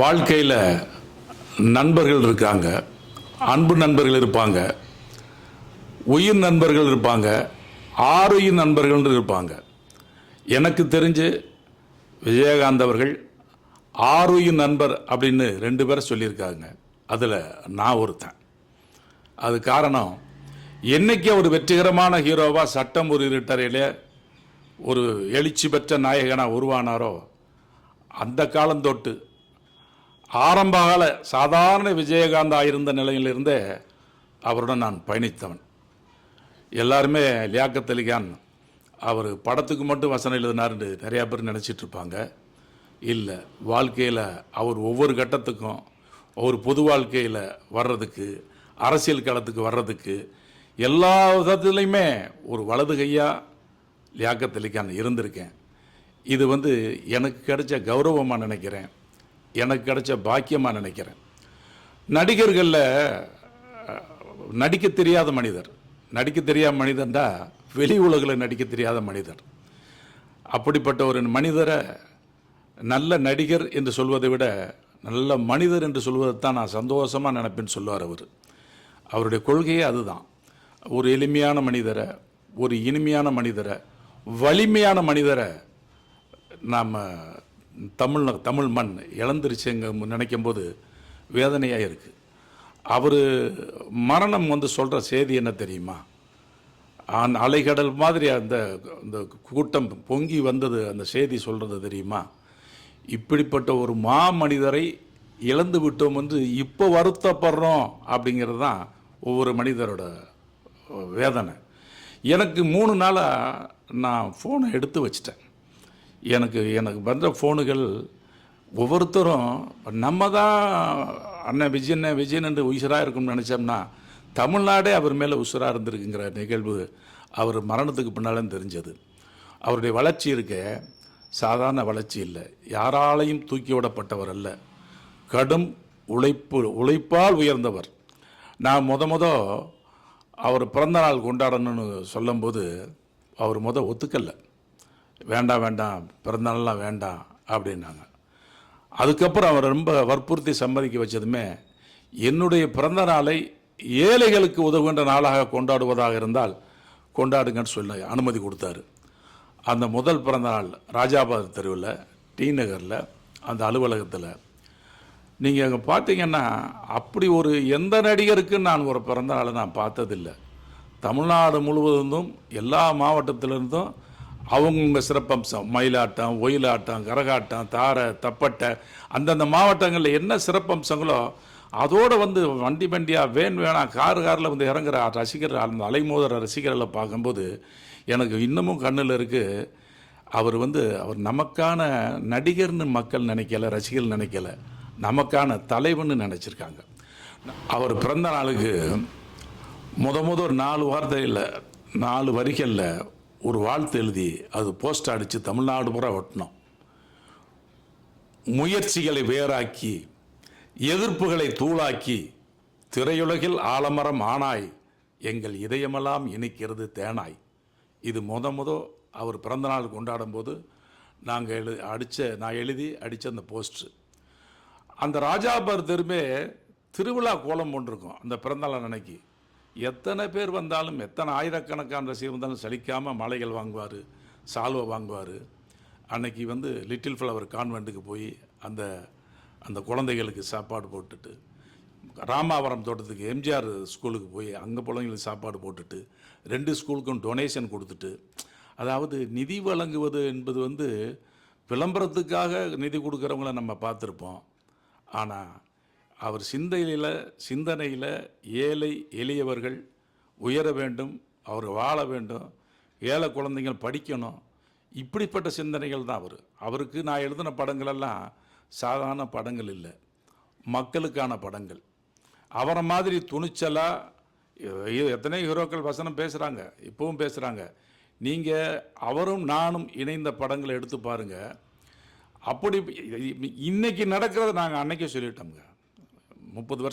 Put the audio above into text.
வாழ்க்கையில் நண்பர்கள் இருக்காங்க அன்பு நண்பர்கள் இருப்பாங்க உயிர் நண்பர்கள் இருப்பாங்க ஆறுயிர் நண்பர்கள் இருப்பாங்க. எனக்கு தெரிஞ்சு விஜயகாந்த் அவர்கள் ஆறுயிர் நண்பர் அப்படின்னு ரெண்டு பேரை சொல்லியிருக்காங்க. அதில் நான் ஒருத்தன். அது காரணம் என்னைக்கு அவர் வெற்றிகரமான ஹீரோவாக சட்டம் ஒரு இருட்டறையில் ஒரு எழுச்சி பெற்ற நாயகனாக உருவானாரோ அந்த காலம் தொட்டு ஆரம்பகால சாதாரண விஜயகாந்த் ஆயிருந்த நிலையிலிருந்தே அவருடன் நான் பயணித்தவன். எல்லாருமே லியாக்கத் அலிகான் அவர் படத்துக்கு மட்டும் வசனம் எழுதினார்னு நிறையா பேர் நினச்சிட்டு இருப்பாங்க. இல்லை வாழ்க்கையில் அவர் ஒவ்வொரு கட்டத்துக்கும் ஒரு பொது வாழ்க்கையில் வர்றதுக்கு அரசியல் களத்துக்கு வர்றதுக்கு எல்லா விதத்துலையுமே ஒரு வலது கையாக லியாக்கத் அலிகான் இருந்திருக்கேன். இது வந்து எனக்கு கிடைச்ச கௌரவமாக நினைக்கிறேன். எனக்கு கிடைச்ச பாக்கியமாக நினைக்கிறேன். நடிகர்களில் நடிக்க தெரியாத மனிதர். நடிக்க தெரியாத மனிதன்டா வெளி உலகில் நடிக்க தெரியாத மனிதர். அப்படிப்பட்ட ஒரு மனிதரை நல்ல நடிகர் என்று சொல்வதை விட நல்ல மனிதர் என்று சொல்வதை தான் நான் சந்தோஷமாக நினைப்பேன்னு சொல்லுவார் அவர். அவருடைய கொள்கையே அதுதான். ஒரு எளிமையான மனிதரை ஒரு இனிமையான மனிதரை வலிமையான மனிதரை நாம் தமிழ் தமிழ் மண் இழந்துருச்சுங்க நினைக்கும் போது வேதனையாக இருக்குது அவர் மரணம் வந்து சொல்கிற செய்தி என்ன தெரியுமா? அந்த அலைகடல் மாதிரி அந்த அந்த கூட்டம் பொங்கி வந்தது அந்த செய்தி சொல்கிறது தெரியுமா? இப்படிப்பட்ட ஒரு மா மனிதரை இழந்து விட்டோம் என்று இப்போ வருத்தப்படுறோம் அப்படிங்கிறது தான் ஒவ்வொரு மனிதரோட வேதனை. எனக்கு மூணு நாளாக நான் ஃபோனை எடுத்து வச்சிட்டேன். எனக்கு எனக்கு வந்த ஃபோனுகள் ஒவ்வொருத்தரும் நம்ம தான் அண்ணன் விஜயன் விஜயன் என்று உயிராக இருக்கும்னு நினச்சோம்னா தமிழ்நாடே அவர் மேலே உசுராக இருந்திருக்குங்கிற நிகழ்வு அவர் மரணத்துக்கு பின்னாலும் தெரிஞ்சது. அவருடைய வளர்ச்சி இருக்க சாதாரண வளர்ச்சி இல்லை. யாராலையும் தூக்கி விடப்பட்டவர் அல்ல. கடும் உழைப்பு உழைப்பால் உயர்ந்தவர். நான் முத முத அவர் பிறந்த நாள் கொண்டாடணும்னு சொல்லும்போது அவர் முத ஒத்துக்கலை. வேண்டாம் வேண்டாம் பிறந்தநாள்லாம் வேண்டாம் அப்படின்னாங்க. அதுக்கப்புறம் அவர் ரொம்ப வற்புறுத்தி சம்மதிக்க வச்சதுமே என்னுடைய பிறந்த நாளை ஏழைகளுக்கு உதவுகின்ற நாளாக கொண்டாடுவதாக இருந்தால் கொண்டாடுங்கன்னு சொல்லி அனுமதி கொடுத்தாரு. அந்த முதல் பிறந்த நாள் ராஜாபாத் தெருவில் டி நகரில் அந்த அலுவலகத்தில். நீங்கள் அங்கே பார்த்தீங்கன்னா அப்படி ஒரு எந்த நடிகருக்கும் நான் ஒரு பிறந்த நாளை நான் பார்த்ததில்லை. தமிழ்நாடு முழுவதும் எல்லா மாவட்டத்திலிருந்தும் அவங்கவுங்க சிறப்பம்சம். மயிலாட்டம் ஒயிலாட்டம் கரகாட்டம் தாரை தப்பட்டை அந்தந்த மாவட்டங்களில் என்ன சிறப்பம்சங்களோ அதோடு வந்து வண்டி வண்டியாக வேன் வேணாம் கார் காரில் வந்து இறங்குற ரசிகர் அந்த அலைமோதர ரசிகர்களை பார்க்கும்போது எனக்கு இன்னமும் கண்ணில் இருக்குது அவர் வந்து அவர் நமக்கான நடிகர்னு மக்கள் நினைக்கல ரசிகர் நினைக்கல நமக்கான தலைவன்னு நினச்சிருக்காங்க. அவர் பிறந்த நாளுக்கு முத முத ஒரு நாலு வார்த்தையில் நாலு வரிகளில் ஒரு வாழ்த்து எழுதி அது போஸ்ட் அடித்து தமிழ்நாடு பூரா ஒட்டினோம். முயற்சிகளை வேறாக்கி எதிர்ப்புகளை தூளாக்கி திரையுலகில் ஆலமரம் ஆனாய் எங்கள் இதயமெல்லாம் இனிக்கிறது தேனாய். இது முத முத அவர் பிறந்தநாள் கொண்டாடும் போது நாங்கள் எழு அடித்த நான் எழுதி அடித்த அந்த போஸ்ட்ரு அந்த ராஜாபர் தெருமே திருவிழா கோலம் கொண்டிருக்கோம் அந்த பிறந்தநாள் அன்னைக்கு. எத்தனை பேர் வந்தாலும் எத்தனை ஆயிரக்கணக்கான ரசிகர் வந்தாலும் சலிக்காமல் மாலைகள் வாங்குவார் சால்வை வாங்குவார். அன்னைக்கு வந்து லிட்டில் ஃப்ளவர் கான்வெண்ட்டுக்கு போய் அந்த அந்த குழந்தைகளுக்கு சாப்பாடு போட்டுட்டு ராமாவரம் தோட்டத்துக்கு எம்ஜிஆர் ஸ்கூலுக்கு போய் அங்கே பிள்ளைங்களுக்கு சாப்பாடு போட்டுட்டு ரெண்டு ஸ்கூலுக்கும் டொனேஷன் கொடுத்துட்டு அதாவது நிதி வழங்குவது என்பது வந்து விளம்பரத்துக்காக நிதி கொடுக்குறவங்கள நம்ம பார்த்துருப்போம். ஆனால் அவர் சிந்தையில் சிந்தனையில் ஏழை எளியவர்கள் உயர வேண்டும் அவர் வாழ வேண்டும் ஏழை குழந்தைகள் படிக்கணும். இப்படிப்பட்ட சிந்தனைகள் தான் அவர். அவருக்கு நான் எழுதின படங்களெல்லாம் சாதாரண படங்கள் இல்லை. மக்களுக்கான படங்கள். அவரை மாதிரி துணிச்சலாக எத்தனை ஹீரோக்கள் வசனம் பேசுகிறாங்க இப்போவும் பேசுகிறாங்க நீங்கள் அவரும் நானும் இணைந்த படங்களை எடுத்து பாருங்கள் அப்படி இன்னைக்கு நடக்கிறத நாங்கள் அன்னைக்கே சொல்லிட்டோம்ங்க. முப்பது வருஷம்